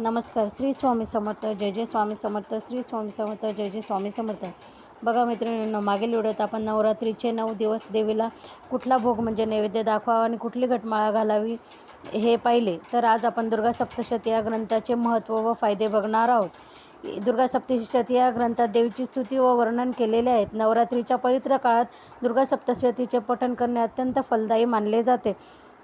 नमस्कार श्री स्वामी समर्थ जय जय स्वामी समर्थ श्री स्वामी समर्थ जय जय स्वामी समर्थ. बघा मित्रांनो मागील व्हिडिओत आपण नवरात्रीचे नऊ दिवस देवीला कुठला भोग म्हणजे नैवेद्य दाखवावा आणि कुठली घटमाळा घालावी हे पाहिले. तर आज आपण दुर्गा सप्तशती या ग्रंथाचे महत्त्व व फायदे बघणार आहोत. दुर्गा सप्तशती या ग्रंथात देवीची स्तुती व वर्णन केलेले आहेत. नवरात्रीच्या पवित्र काळात दुर्गा सप्तशतीचे पठण करणे अत्यंत फलदायी मानले जाते.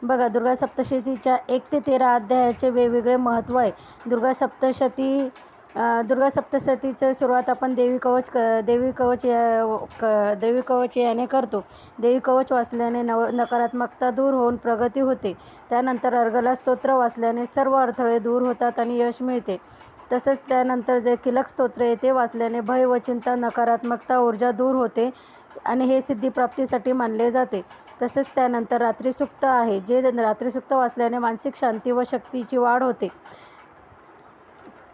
बघा दुर्गा सप्तशतीच्या एक ते तेरा अध्यायाचे वेगवेगळे महत्त्व आहे. दुर्गा सप्तशती दुर्गा सप्तशतीचं सुरुवात आपण देवी कवच क देवी कवच या क देवी कवच याने करतो. देवी कवच वाचल्याने नव नकारात्मकता दूर होऊन प्रगती होते. त्यानंतर अर्गला स्तोत्र वाचल्याने सर्व अडथळे दूर होतात आणि यश मिळते. तसंच त्यानंतर जे किलक स्तोत्र आहे ते वाचल्याने भय व चिंता नकारात्मकता ऊर्जा दूर होते. आणि हे सिद्धिप्राप्तीसाठी मानले जाते. तसेच त्यानंतर रात्रीसुक्त आहे जे रात्रीसुक्त वाचल्याने मानसिक शांती व शक्तीची वाढ होते.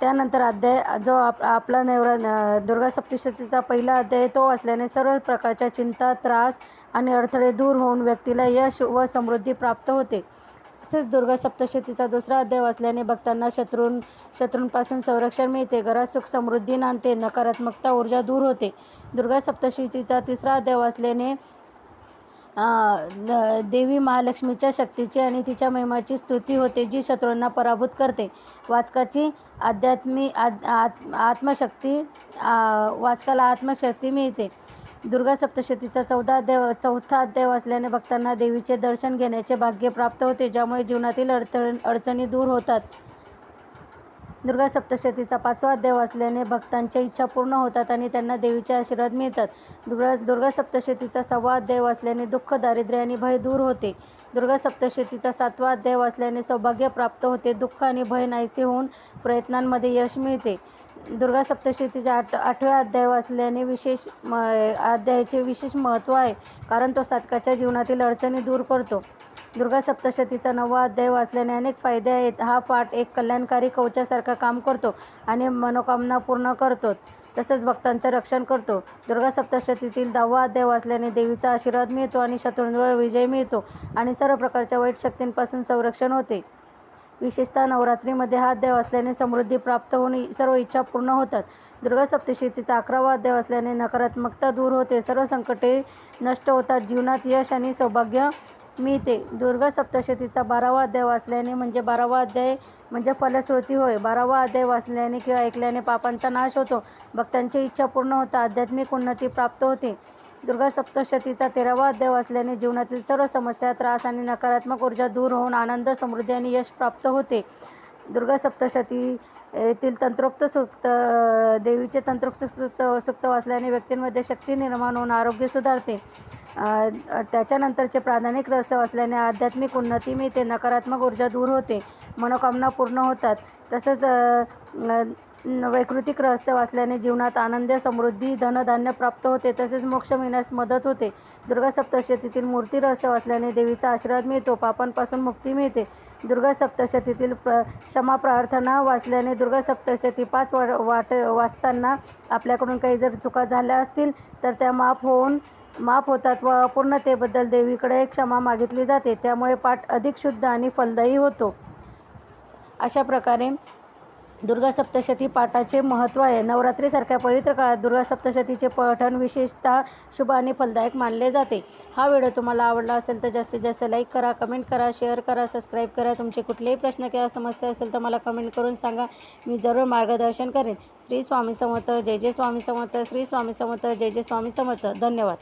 त्यानंतर अध्याय जो आप आपला नवरा दुर्गा सप्तशतीचा पहिला अध्याय तो वाचल्याने सर्व प्रकारच्या चिंता त्रास आणि अडथळे दूर होऊन व्यक्तीला यश व समृद्धी प्राप्त होते. तसेच दुर्गा सप्तशतीचा दुसरा अध्याय वाचल्याने भक्तांना शत्रूं शत्रूंपासून संरक्षण मिळते. घरात सुख समृद्धी नांदते. नकारात्मकता ऊर्जा दूर होते. दुर्गा सप्तशतीचा तिसरा अध्याय वाचल्याने देवी महालक्ष्मीच्या शक्तीची आणि तिच्या महिमाची स्तुती होते जी शत्रूंना पराभूत करते. वाचकाची आध्यात्मी आत आत्मशक्ती वाचकाला आत्मशक्ती मिळते. दुर्गा सप्तशतीचा चौदा अध्याय चौथा अध्याय वाचल्याने भक्तांना देवीचे दर्शन घेण्याचे भाग्य प्राप्त होते ज्यामुळे जीवनातील अडचण अडचणी दूर होतात. दुर्गा सप्तशतीचा पाचवा अध्याय वाचल्याने भक्तांच्या इच्छा पूर्ण होतात आणि त्यांना देवीचे आशीर्वाद मिळतात. दुर्गा दुर्गा सप्तशतीचा सहावा अध्याय वाचल्याने दुःख दारिद्र्य आणि भय दूर होते. दुर्गा सप्तशतीचा सातवा अध्याय वाचल्याने सौभाग्य प्राप्त होते. दुःख आणि भय नाहीसे होऊन प्रयत्नांमध्ये यश मिळते. दुर्गा सप्तशतीच्या आठ आठव्या अध्याय वाचल्याने विशेष म अध्यायाचे विशेष महत्त्व आहे कारण तो साधकाच्या जीवनातील अडचणी दूर करतो. दुर्गा सप्तशतीचा नववा अध्याय वाचल्याने अनेक फायदे आहेत. हा पाठ एक कल्याणकारी कवचासारखा काम करतो आणि मनोकामना पूर्ण करतो. तसेच भक्तांचं रक्षण करतो. दुर्गा सप्तशतीतील दहावा अध्याय वाचल्याने देवीचा आशीर्वाद मिळतो आणि शत्रूंवर विजय मिळतो आणि सर्व प्रकारच्या वाईट शक्तींपासून संरक्षण होते. विशेषतः नवरात्रीमध्ये हा अध्याय वाचल्याने समृद्धी प्राप्त होऊन सर्व इच्छा पूर्ण होतात. दुर्गा सप्तशतीचा अकरावा अध्याय वाचल्याने नकारात्मकता दूर होते. सर्व संकटे नष्ट होतात. जीवनात यश आणि सौभाग्य मिळते दुर्गा सप्तशतीचा बारावा अध्याय वाचल्याने म्हणजे बारावा अध्याय म्हणजे फलश्रुती होय. बारावा अध्याय वाचल्याने किंवा ऐकल्याने पापांचा नाश होतो. भक्तांची इच्छा पूर्ण होता. आध्यात्मिक उन्नती प्राप्त होते. दुर्गा सप्तशतीचा तेरावा अध्याय वाचल्याने जीवनातील सर्व समस्या त्रास आणि नकारात्मक ऊर्जा दूर होऊन आनंद समृद्धी आणि यश प्राप्त होते. दुर्गा सप्तशती येथील तंत्रोक्त सुक्त देवीचे तंत्रोक्त सुक्त सुक्त वाचल्याने व्यक्तींमध्ये शक्ती निर्माण होऊन आरोग्य सुधारते. त्याच्यानंतरचे प्राधानिक रहस्य असल्याने आध्यात्मिक उन्नती मिळते नकारात्मक ऊर्जा दूर होते मनोकामना पूर्ण होतात. तसंच वैकृतिक रहस्य वाचल्याने जीवनात आनंद समृद्धी धनधान्य प्राप्त होते. तसेच मोक्ष मिळण्यास मदत होते. दुर्गा सप्तशतीतील मूर्ती रहस्य वाचल्याने देवीचा आशीर्वाद मिळतो पापांपासून मुक्ती मिळते. दुर्गा सप्तशतीतील प्र क्षमा प्रार्थना वाचल्याने दुर्गा सप्तशती पाच वा वाट वाचताना आपल्याकडून काही जर चुका झाल्या असतील तर त्या माफ होऊन माफ होतात व अपूर्णतेबद्दल देवीकडे क्षमा मागितली जाते. त्यामुळे पाठ अधिक शुद्ध आणि फलदायी होतो. अशा प्रकारे दुर्गा सप्तशती पाठाचे महत्त्व आहे. नवरात्रीसारख्या पवित्र काळात दुर्गा सप्तशतीचे पठण विशेषतः शुभ आणि फलदायक मानले जाते. हा व्हिडिओ तुम्हाला आवडला असेल तर जास्तीत जास्त लाईक करा कमेंट करा शेअर करा सबस्क्राईब करा. तुमचे कुठलेही प्रश्न किंवा समस्या असेल तर मला कमेंट करून सांगा. मी जरूर मार्गदर्शन करेन. श्री स्वामी समर्थ जय जय स्वामी समर्थ श्री स्वामी समर्थ जय जय स्वामी समर्थ. धन्यवाद.